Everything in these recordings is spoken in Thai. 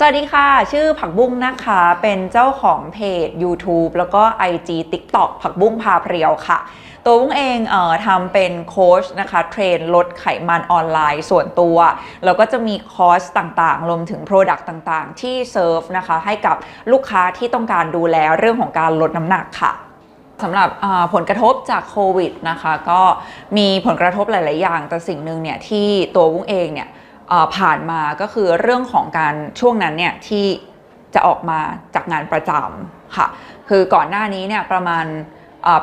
สวัสดีค่ะ ชื่อผักบุ้งนะคะ เป็นเจ้าของเพจ YouTube แล้วก็ IG TikTok ผักบุ้งพาเพรียวค่ะ ตัวบุ้งเองเอ่อทำเป็นโค้ชนะคะเทรนลดไขมันออนไลน์ส่วนตัว แล้วก็จะมีคอร์สต่างๆ รวมถึง Product ต่างๆ ที่เซิร์ฟนะคะ ให้กับลูกค้าที่ต้องการดูแลเรื่องของการลดน้ำหนักค่ะสำหรับผลกระทบจากโควิดนะคะ ก็มีผลกระทบหลาย ๆ อย่าง แต่สิ่งหนึ่งเนี่ยที่ตัววุ้งเองเนี่ย ผ่านมาก็คือเรื่องของการช่วงนั้นเนี่ยที่จะออกมาจากงานประจำค่ะ คือก่อนหน้านี้เนี่ยประมาณ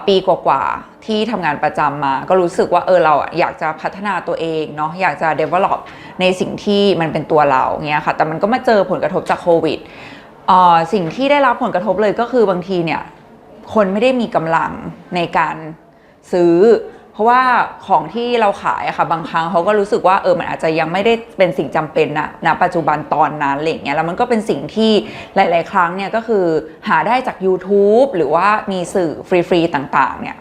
ปีกว่าๆที่ทำงานประจำมา ก็รู้สึกว่าเออเราอยากจะพัฒนาตัวเองเนาะอยากจะ develop ในสิ่งที่มันเป็นตัวเราเงี้ยค่ะ แต่มันก็มาเจอผลกระทบจากโควิดสิ่งที่ได้รับผลกระทบเลยก็คือบางทีเนี่ยคนไม่ได้มีกำลังในการซื้อ เพราะว่าของที่เราขายอะค่ะบางครั้งเขาก็รู้สึกว่าเออมันอาจจะยังไม่ได้เป็นสิ่งจำเป็นนะณปัจจุบันตอนนั้นอะไรอย่างเงี้ยแล้วมันก็เป็นสิ่งที่หลาย ๆ ครั้งเนี่ยก็คือหาได้จาก YouTube หรือว่ามีสื่อฟรี ๆ ต่าง ๆ เนี่ย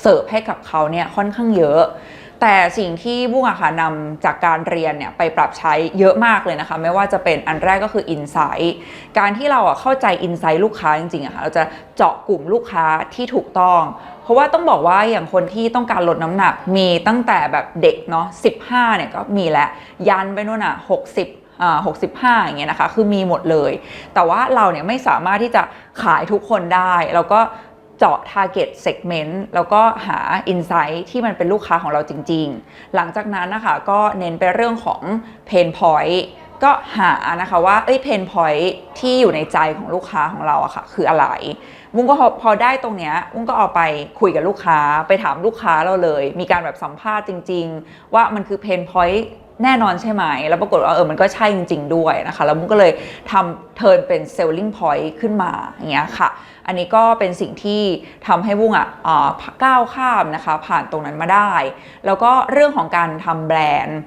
เสิร์ฟให้กับเขาเนี่ยค่อนข้างเยอะ แต่สิ่งที่บุ้งอะค่ะนำจากการเรียนเนี่ยไปปรับใช้เยอะมากเลยนะคะ ไม่ว่าจะเป็นอันแรกก็คือ Insight การที่เราอะเข้าใจ Insight ลูกค้าจริงๆอะค่ะเราจะเจาะกลุ่มลูกค้าที่ถูกต้อง เพราะว่าต้องบอกว่าอย่างคนที่ต้องการลดน้ำหนักมีตั้งแต่แบบเด็กเนาะ15เนี่ยก็มีแล้วยันไปนู่นอะ60อ่า65 อย่างเงี้ยนะคะ คือมีหมดเลย แต่ว่าเราเนี่ยไม่สามารถที่จะขายทุกคนได้ แล้วก็ เจาะ target segment แล้วก็หา insight ที่มันเป็นลูกค้าของเราจริง ๆ หลังจากนั้นนะคะก็เน้นไปเรื่องของ pain point ก็หานะคะว่าเอ้ย pain point ที่อยู่ในใจของลูกค้าของเราอะค่ะคืออะไร วุ้งก็พอได้ตรงเนี้ยวุ้งก็เอาไปคุยกับลูกค้าไปถามลูกค้าเราเลย มีการแบบสัมภาษณ์จริง ๆ ว่ามันคือ pain point แน่นอนใช่ไหม แล้วปรากฏว่าเออ มันก็ใช่จริง ๆ ด้วยนะคะ แล้วมุ้งก็เลยทำเทิร์นเป็น selling point ขึ้นมาอย่างเงี้ยค่ะ อันนี้ก็เป็นสิ่งที่ทำให้วุ้งอะอ่าก้าวข้ามนะคะ ผ่านตรงนั้นมาได้ แล้วก็เรื่องของการทำแบรนด์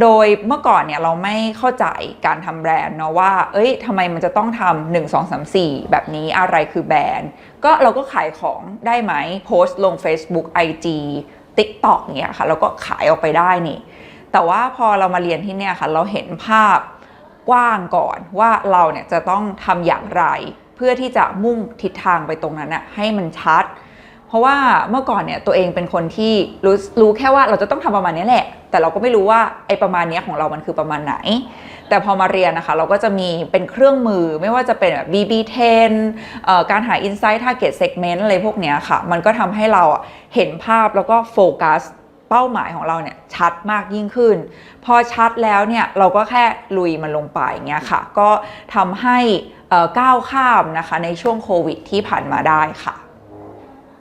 โดยเมื่อก่อนเนี่ยเราไม่เข้าใจการทำแบรนด์เนาะว่า เอ้ยทำไมมันจะต้องทำหนึ่งสองสามสี่แบบนี้อะไรคือแบรนด์ ก็เราก็ขายของได้ไหมโพสต์ลง Facebook IG TikTok เนี่ยค่ะเราก็ขายออกไปได้นี่ แต่ว่าพอเรามาเรียนที่เนี่ยค่ะ เราเห็นภาพกว้างก่อนว่าเราเนี่ยจะต้องทำอย่างไร เพื่อที่จะมุ่งทิศทางไปตรงนั้นน่ะให้มันชัด เพราะว่าเมื่อก่อนเนี่ยตัวเองเป็นคนที่รู้รู้แค่ว่าเราจะต้องทำประมาณนี้แหละ แต่เราก็ไม่รู้ว่าไอ้ประมาณนี้ของเรามันคือประมาณไหน แต่พอมาเรียนนะคะ เราก็จะมีเป็นเครื่องมือไม่ว่าจะเป็นแบบ VB10 เอ่อการหา Insight Target Segment อะไรพวกเนี้ยค่ะ มันก็ทำให้เราเห็นภาพแล้วก็โฟกัสเป้าหมายของเราเนี่ยชัดมากยิ่งขึ้น พอชัดแล้วเนี่ยเราก็แค่ลุยมันลงไปอย่างเงี้ยค่ะ ก็ทำให้ก้าวข้ามนะคะในช่วงโควิดที่ผ่านมาได้ค่ะ